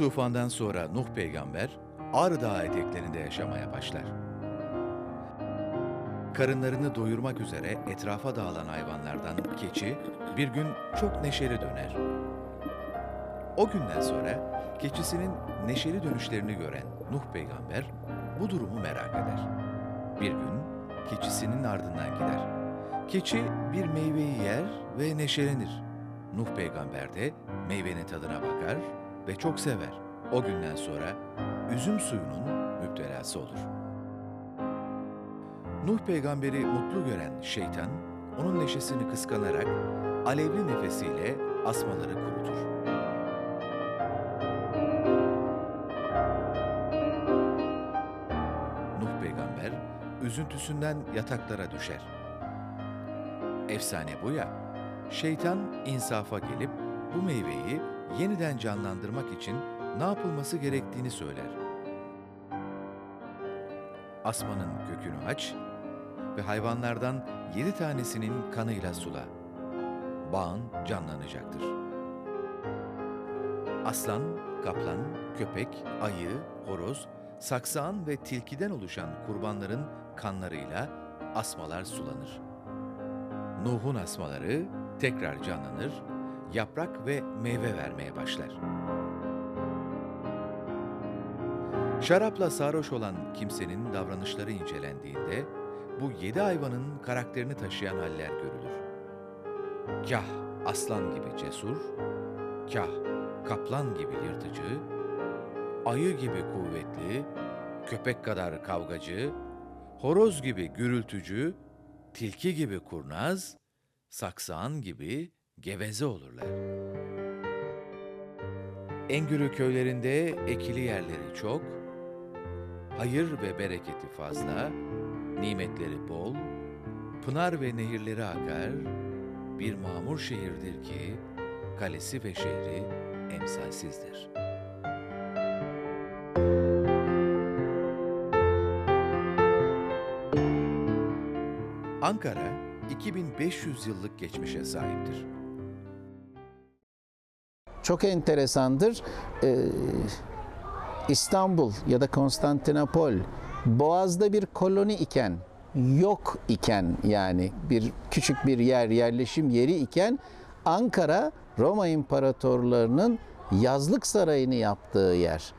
Tufandan sonra Nuh peygamber Ağrı Dağı eteklerinde yaşamaya başlar. Karınlarını doyurmak üzere etrafa dağılan hayvanlardan keçi bir gün çok neşeli döner. O günden sonra keçisinin neşeli dönüşlerini gören Nuh peygamber bu durumu merak eder. Bir gün keçisinin ardından gider. Keçi bir meyveyi yer ve neşelenir. Nuh peygamber de meyvenin tadına bakar ve çok sever. O günden sonra üzüm suyunun müptelası olur. Nuh peygamberi mutlu gören şeytan, onun neşesini kıskanarak alevli nefesiyle asmaları kurutur. Nuh peygamber üzüntüsünden yataklara düşer. Efsane bu ya, şeytan insafa gelip bu meyveyi yeniden canlandırmak için ne yapılması gerektiğini söyler. Asmanın kökünü aç ve hayvanlardan yedi tanesinin kanıyla sula. Bağın canlanacaktır. Aslan, kaplan, köpek, ayı, horoz, saksağan ve tilkiden oluşan kurbanların kanlarıyla asmalar sulanır. Nuh'un asmaları tekrar canlanır, yaprak ve meyve vermeye başlar. Şarapla sarhoş olan kimsenin davranışları incelendiğinde bu yedi hayvanın karakterini taşıyan haller görülür. Kah aslan gibi cesur, kah kaplan gibi yırtıcı, ayı gibi kuvvetli, köpek kadar kavgacı, horoz gibi gürültücü, tilki gibi kurnaz, saksağan gibi geveze olurlar. Engürü köylerinde ekili yerleri çok, hayır ve bereketi fazla, nimetleri bol, pınar ve nehirleri akar, bir mamur şehirdir ki kalesi ve şehri emsalsizdir. Ankara 2500 yıllık geçmişe sahiptir. Çok enteresandır. Ee, İstanbul ya da Konstantinopol Boğaz'da bir koloni iken, yok iken yani bir küçük bir yer, yerleşim yeri iken Ankara Roma İmparatorlarının yazlık sarayını yaptığı yer.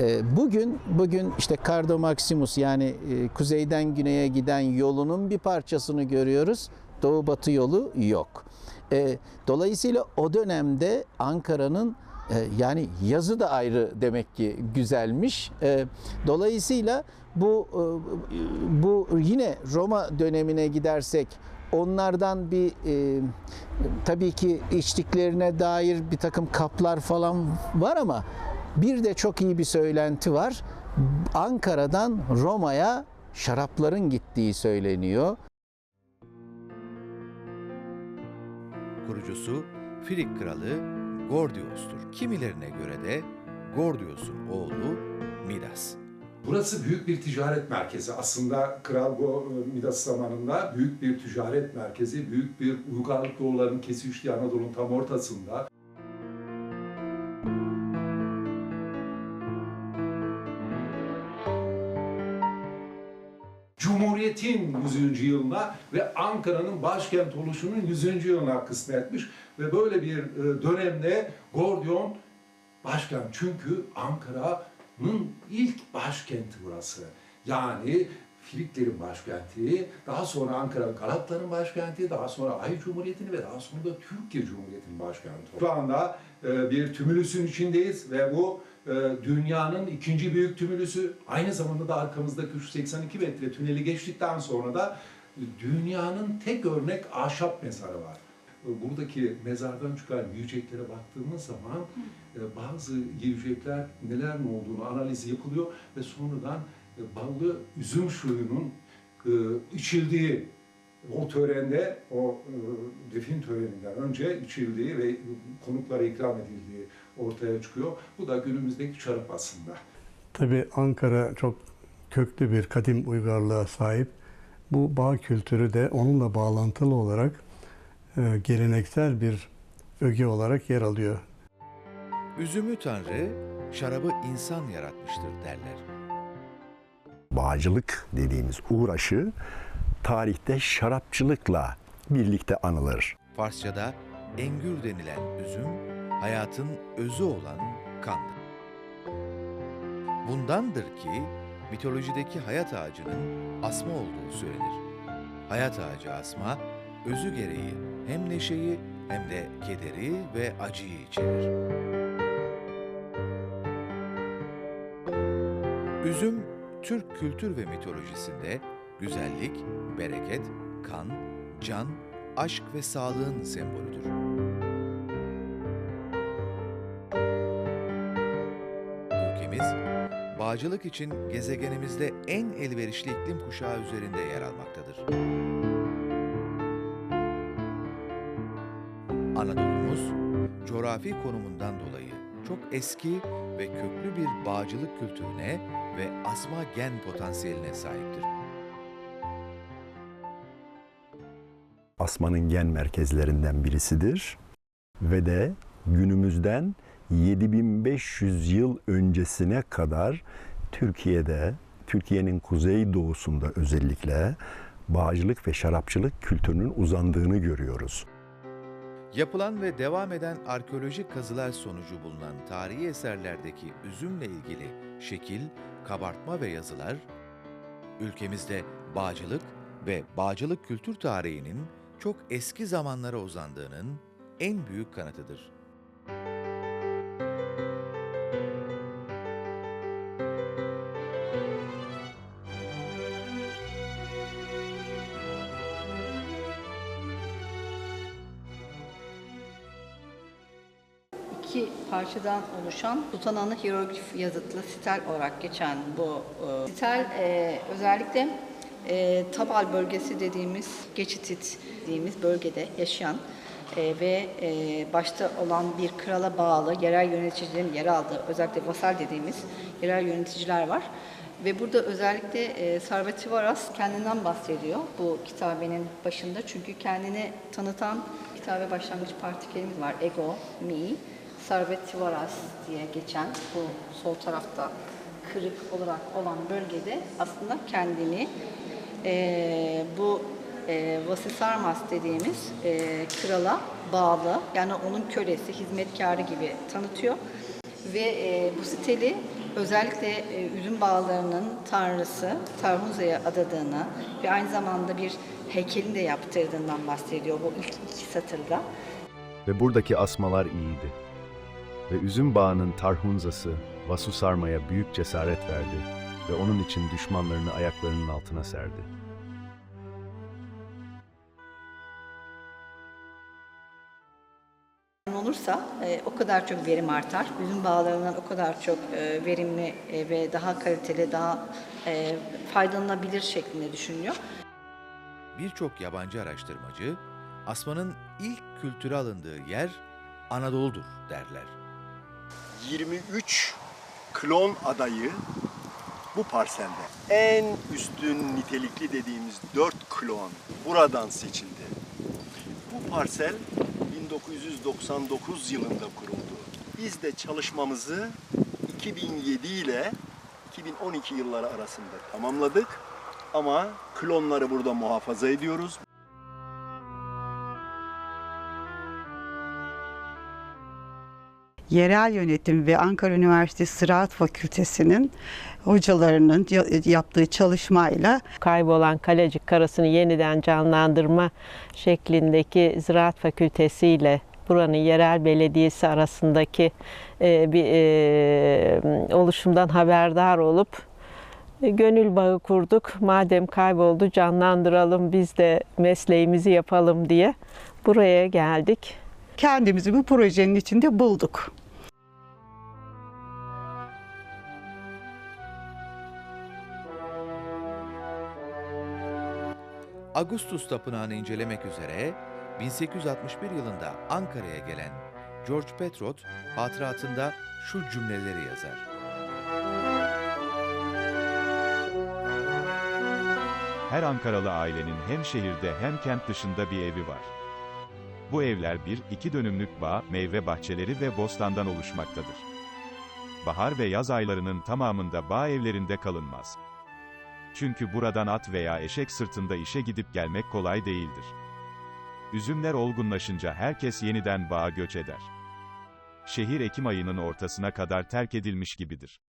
Ee, Bugün bugün işte Cardo Maximus yani e, kuzeyden güneye giden yolunun bir parçasını görüyoruz. Doğu batı yolu yok. E, Dolayısıyla o dönemde Ankara'nın e, yani yazı da ayrı demek ki güzelmiş. E, Dolayısıyla bu e, bu yine Roma dönemine gidersek onlardan bir e, tabii ki içtiklerine dair bir takım kaplar falan var ama bir de çok iyi bir söylenti var. Ankara'dan Roma'ya şarapların gittiği söyleniyor. Kurucusu Filik kralı Gordios'tur. Kimilerine göre de Gordios'un oğlu Midas. Burası büyük bir ticaret merkezi. Aslında Kral Midas zamanında büyük bir ticaret merkezi, büyük bir uygarlık yollarının kesiştiği Anadolu'nun tam ortasında. Cumhuriyet'in 100. yılına ve Ankara'nın başkent oluşunun 100. yılına kısmetmiş ve böyle bir e, dönemde Gordion başkent. Çünkü Ankara'nın ilk başkenti burası. Yani Filiklerin başkenti, daha sonra Ankara Galatların başkenti, daha sonra Ay Cumhuriyeti'nin ve daha sonra da Türkiye Cumhuriyeti'nin başkenti. Şu anda e, bir tümülüsün içindeyiz ve bu dünyanın ikinci büyük tümülüsü. Aynı zamanda da arkamızdaki 382 metre tüneli geçtikten sonra da dünyanın tek örnek ahşap mezarı var. E, Buradaki mezardan çıkan yiyeceklere baktığımız zaman e, bazı yiyecekler neler ne olduğunu analiz yapılıyor ve sonradan e, ballı üzüm suyunun e, içildiği o törende, o defin töreninden önce içildiği ve konuklara ikram edildiği ortaya çıkıyor. Bu da günümüzdeki şarap aslında. Tabii Ankara çok köklü bir kadim uygarlığa sahip. Bu bağ kültürü de onunla bağlantılı olarak e, geleneksel bir öge olarak yer alıyor. Üzümü Tanrı şarabı insan yaratmıştır derler. bağcılık dediğimiz uğraşı tarihte şarapçılıkla birlikte anılır. Farsçada engür denilen üzüm, hayatın özü olan kandır. Bundandır ki mitolojideki hayat ağacının asma olduğu söylenir. Hayat ağacı asma, özü gereği hem neşeyi hem de kederi ve acıyı içerir. Üzüm, Türk kültür ve mitolojisinde güzellik, bereket, kan, can, aşk ve sağlığın sembolüdür. Bağcılık için gezegenimizde en elverişli iklim kuşağı üzerinde yer almaktadır. Anadolu'muz, coğrafi konumundan dolayı çok eski ve köklü bir bağcılık kültürüne ve asma gen potansiyeline sahiptir. Asmanın gen merkezlerinden birisidir ve de günümüzden 7500 yıl öncesine kadar Türkiye'de, Türkiye'nin kuzey doğusunda özellikle bağcılık ve şarapçılık kültürünün uzandığını görüyoruz. Yapılan ve devam eden arkeolojik kazılar sonucu bulunan tarihi eserlerdeki üzümle ilgili şekil, kabartma ve yazılar, ülkemizde bağcılık ve bağcılık kültür tarihinin çok eski zamanlara uzandığının en büyük kanıtıdır. Parçadan oluşan Sultananlı hieroglif yazıtlı sitel olarak geçen bu e, sitel e, özellikle e, Tabal bölgesi dediğimiz Geçitit dediğimiz bölgede yaşayan e, ve e, başta olan bir krala bağlı yerel yöneticilerin yer aldığı özellikle vasal dediğimiz yerel yöneticiler var. Ve burada özellikle e, Sarvati kendinden bahsediyor bu kitabenin başında. Çünkü kendini tanıtan kitabe başlangıç partikelimiz var. Ego, me, Sarvati Varas diye geçen bu sol tarafta kırık olarak olan bölgede aslında kendini e, bu e, Vasisarmas dediğimiz e, krala bağlı yani onun kölesi, hizmetkarı gibi tanıtıyor. Ve e, bu siteli özellikle e, üzüm bağlarının tanrısı Tarhunza'ya adadığını ve aynı zamanda bir heykelini de yaptırdığından bahsediyor bu ilk iki satırda. Ve buradaki asmalar iyiydi. Ve üzüm bağının Tarhunzası Vasu Sarma'ya büyük cesaret verdi ve onun için düşmanlarını ayaklarının altına serdi. olursa e, o kadar çok verim artar. Üzüm bağlarından o kadar çok e, verimli e, ve daha kaliteli, daha e, faydalanabilir şeklinde düşünülüyor. Birçok yabancı araştırmacı, asmanın ilk kültüre alındığı yer Anadolu'dur derler. 23 klon adayı bu parselde en üstün nitelikli dediğimiz 4 klon buradan seçildi. Bu parsel 1999 yılında kuruldu. Biz de çalışmamızı 2007 ile 2012 yılları arasında tamamladık. Ama klonları burada muhafaza ediyoruz. Yerel Yönetim ve Ankara Üniversitesi Ziraat Fakültesi'nin hocalarının ya- yaptığı çalışmayla kaybolan Kalecik Karası'nı yeniden canlandırma şeklindeki Ziraat Fakültesi ile buranın yerel belediyesi arasındaki e, bir e, oluşumdan haberdar olup e, gönül bağı kurduk. Madem kayboldu canlandıralım biz de mesleğimizi yapalım diye buraya geldik. kendimizi bu projenin içinde bulduk. Agustus Tapınağı'nı incelemek üzere 1861 yılında Ankara'ya gelen George Petrot hatıratında şu cümleleri yazar. Her Ankaralı ailenin hem şehirde hem kent dışında bir evi var. Bu evler bir, iki dönümlük bağ, meyve bahçeleri ve bostandan oluşmaktadır. bahar ve yaz aylarının tamamında bağ evlerinde kalınmaz. Çünkü buradan at veya eşek sırtında işe gidip gelmek kolay değildir. Üzümler olgunlaşınca herkes yeniden bağa göç eder. Şehir Ekim ayının ortasına kadar terk edilmiş gibidir.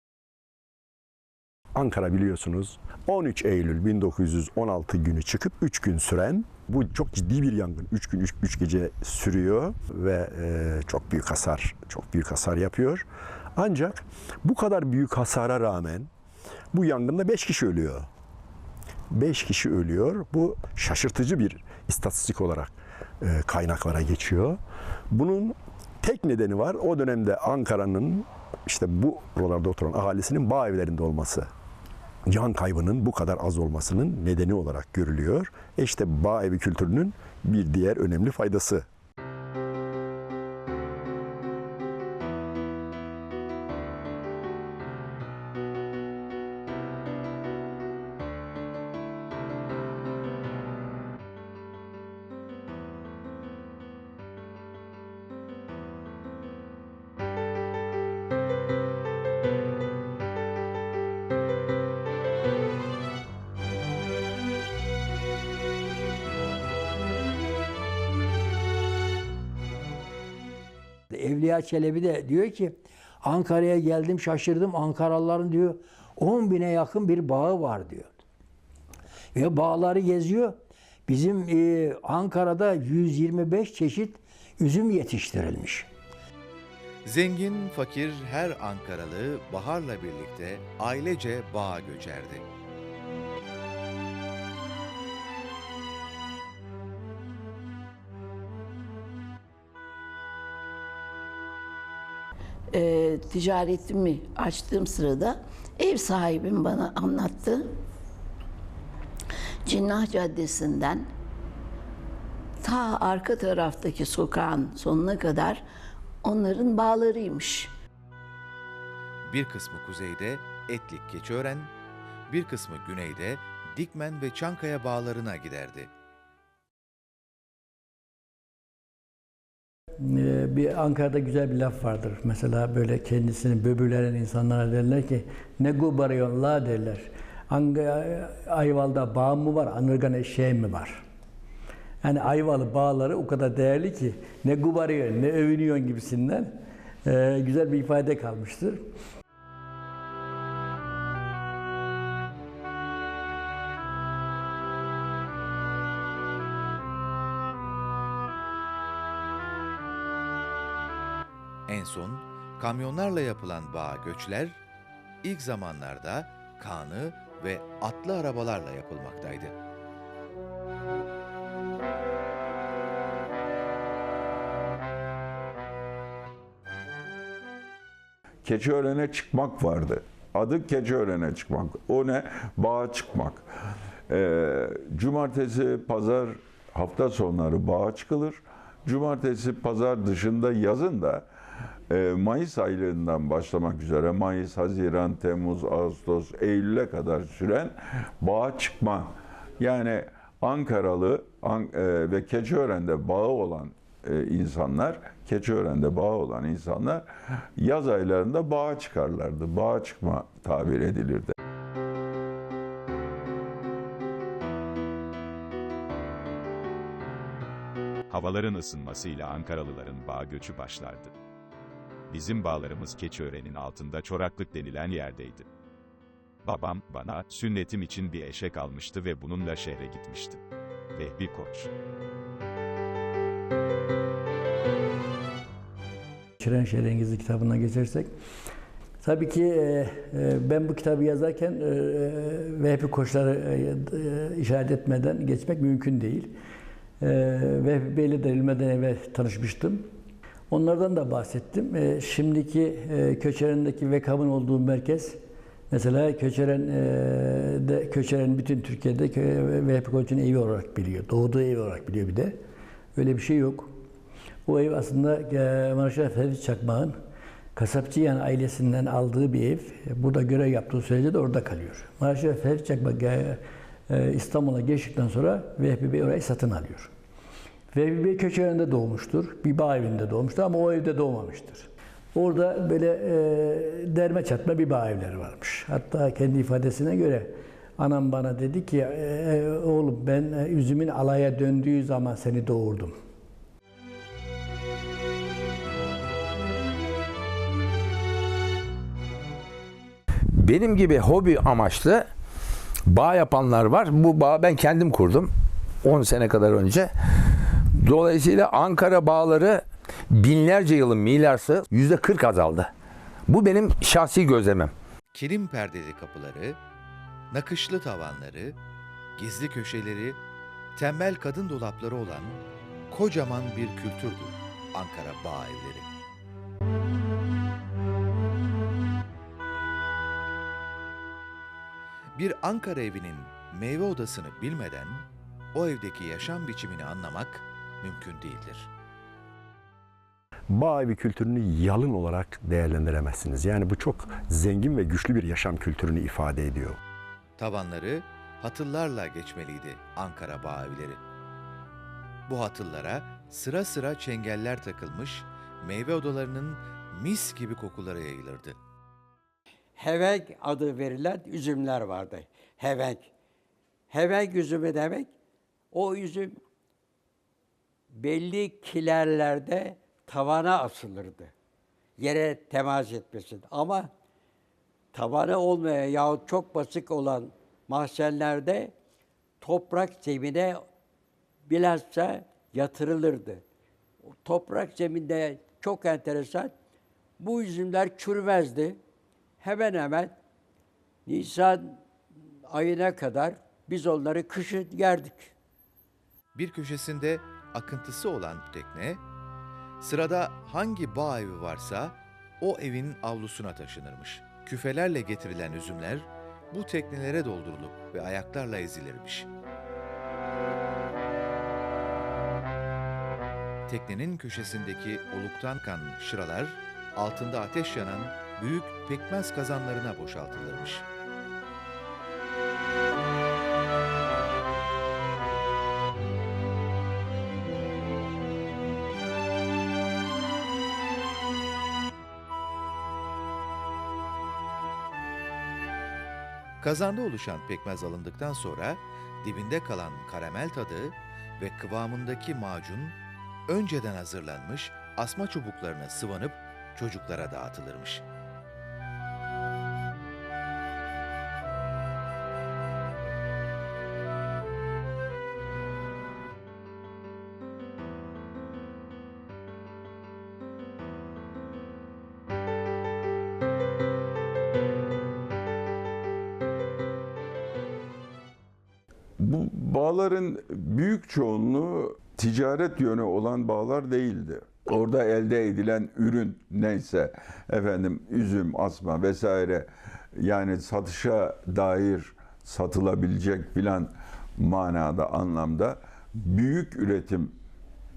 Ankara biliyorsunuz 13 Eylül 1916 günü çıkıp 3 gün süren bu çok ciddi bir yangın. 3 gün 3 gece sürüyor ve e, çok büyük hasar çok büyük hasar yapıyor. Ancak bu kadar büyük hasara rağmen bu yangında 5 kişi ölüyor. 5 kişi ölüyor. Bu şaşırtıcı bir istatistik olarak e, kaynaklara geçiyor. Bunun tek nedeni var. O dönemde Ankara'nın işte bu buralarda oturan ahalisinin bağ evlerinde olması. Can kaybının bu kadar az olmasının nedeni olarak görülüyor. E işte bağ evi kültürünün bir diğer önemli faydası. Evliya Çelebi de diyor ki Ankara'ya geldim şaşırdım Ankaralıların diyor 10 bine yakın bir bağı var diyor. Ve bağları geziyor. Bizim e, Ankara'da 125 çeşit üzüm yetiştirilmiş. Zengin, fakir her Ankaralı baharla birlikte ailece bağa göçerdi. E, ticaretimi açtığım sırada ev sahibim bana anlattı. Cinnah Caddesi'nden ta arka taraftaki sokağın sonuna kadar onların bağlarıymış. Bir kısmı kuzeyde Etlik Keçiören, bir kısmı güneyde Dikmen ve Çankaya bağlarına giderdi. Bir Ankara'da güzel bir laf vardır. Mesela böyle kendisini böbürlenen insanlara derler ki ne gubarıyorsun la derler. Ang- Ayvalı'da bağ mı var, Anırgan eşeği mi var? Yani Ayvalı bağları o kadar değerli ki ne gubarıyorsun, ne övünüyorsun gibisinden ee, güzel bir ifade kalmıştır. En son kamyonlarla yapılan bağ göçler ilk zamanlarda kanı ve atlı arabalarla yapılmaktaydı. Keçiören'e çıkmak vardı. Adı Keçiören'e çıkmak. O ne? Bağa çıkmak. Ee, cumartesi, pazar, hafta sonları bağa çıkılır. Cumartesi, pazar dışında yazın da Mayıs aylarından başlamak üzere Mayıs, Haziran, Temmuz, Ağustos, Eylül'e kadar süren bağa çıkma. Yani Ankaralı An- e, ve Keçiören'de bağı olan e, insanlar, Keçiören'de bağı olan insanlar yaz aylarında bağa çıkarlardı. Bağa çıkma tabir edilirdi. Havaların ısınmasıyla Ankaralıların bağ göçü başlardı. Bizim bağlarımız Keçiören'in altında çoraklık denilen yerdeydi. Babam bana sünnetim için bir eşek almıştı ve bununla şehre gitmiştim. Vehbi Koç. Şiren Şerengizi kitabına geçersek, tabii ki e, e, ben bu kitabı yazarken e, e, Vehbi Koçları e, e, işaret etmeden geçmek mümkün değil. E, Vehbi Bey'le de ilmeden evvel tanışmıştım. Onlardan da bahsettim. E, şimdiki e, Köçeren'deki VEKAB'ın olduğu merkez, mesela Köçeren, e, de, Köçeren bütün Türkiye'de Vehbi Koç'un evi olarak biliyor. Doğduğu evi olarak biliyor bir de. Öyle bir şey yok. O ev aslında e, Maraş'a Fevzi Çakmak'ın Kasapçıyan ailesinden aldığı bir ev. Burada görev yaptığı sürece de orada kalıyor. Maraş'a Fevzi Çakmak e, e, İstanbul'a geçtikten sonra Vehbi Bey orayı satın alıyor. Vehbi Bey Köçeren'de doğmuştur. Bir bağ evinde doğmuştur ama o evde doğmamıştır. Orada böyle e, derme çatma bir bağ evleri varmış. Hatta kendi ifadesine göre anam bana dedi ki "E, oğlum ben e, üzümün alaya döndüğü zaman seni doğurdum. Benim gibi hobi amaçlı bağ yapanlar var. Bu bağı ben kendim kurdum 10 sene kadar önce. Dolayısıyla Ankara bağları binlerce yılın milarsı yüzde 40 azaldı. Bu benim şahsi gözlemim. Kilim perdeli kapıları, nakışlı tavanları, gizli köşeleri, tembel kadın dolapları olan kocaman bir kültürdür Ankara Bağ Evleri. Bir Ankara evinin meyve odasını bilmeden o evdeki yaşam biçimini anlamak mümkün değildir. Bağ evi kültürünü yalın olarak değerlendiremezsiniz. Yani bu çok zengin ve güçlü bir yaşam kültürünü ifade ediyor. Tavanları hatıllarla geçmeliydi Ankara bağ evleri. Bu hatıllara sıra sıra çengeller takılmış, meyve odalarının mis gibi kokuları yayılırdı. Hevenk adı verilen üzümler vardı. Hevenk. Hevenk üzümü demek, o üzüm belli kilerlerde tavana asılırdı. Yere temas etmesin. Ama tavanı olmayan yahut çok basık olan mahzenlerde toprak zemine bilhassa yatırılırdı. O toprak zeminde çok enteresan bu üzümler çürümezdi. Hemen hemen Nisan ayına kadar biz onları kışın yerdik. Bir köşesinde akıntısı olan tekne, sırada hangi bağ evi varsa o evin avlusuna taşınırmış. Küfelerle getirilen üzümler bu teknelere doldurulup ve ayaklarla ezilirmiş. Teknenin köşesindeki oluktan kan şıralar, altında ateş yanan büyük pekmez kazanlarına boşaltılırmış. Kazanda oluşan pekmez alındıktan sonra dibinde kalan karamel tadı ve kıvamındaki macun önceden hazırlanmış asma çubuklarına sıvanıp çocuklara dağıtılırmış. Ticaret yönü olan bağlar değildi. Orada elde edilen ürün neyse efendim üzüm, asma vesaire yani satışa dair satılabilecek filan manada anlamda büyük üretim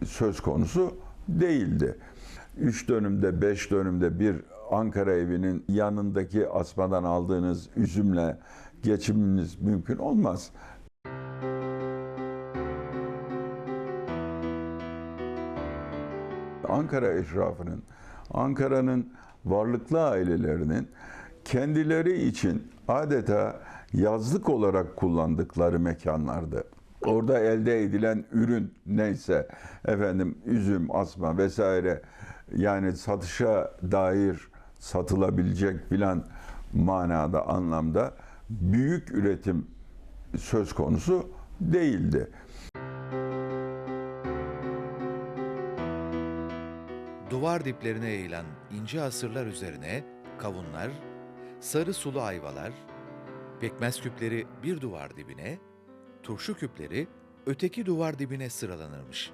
söz konusu değildi. Üç dönümde, beş dönümde bir Ankara evinin yanındaki asmadan aldığınız üzümle geçiminiz mümkün olmaz. Ankara eşrafının, Ankara'nın varlıklı ailelerinin kendileri için adeta yazlık olarak kullandıkları mekanlardı. Orada elde edilen ürün neyse efendim üzüm, asma vesaire yani satışa dair satılabilecek filan manada anlamda büyük üretim söz konusu değildi. Duvar diplerine yayılan ince asırlar üzerine kavunlar, sarı sulu ayvalar, pekmez küpleri bir duvar dibine, turşu küpleri öteki duvar dibine sıralanırmış.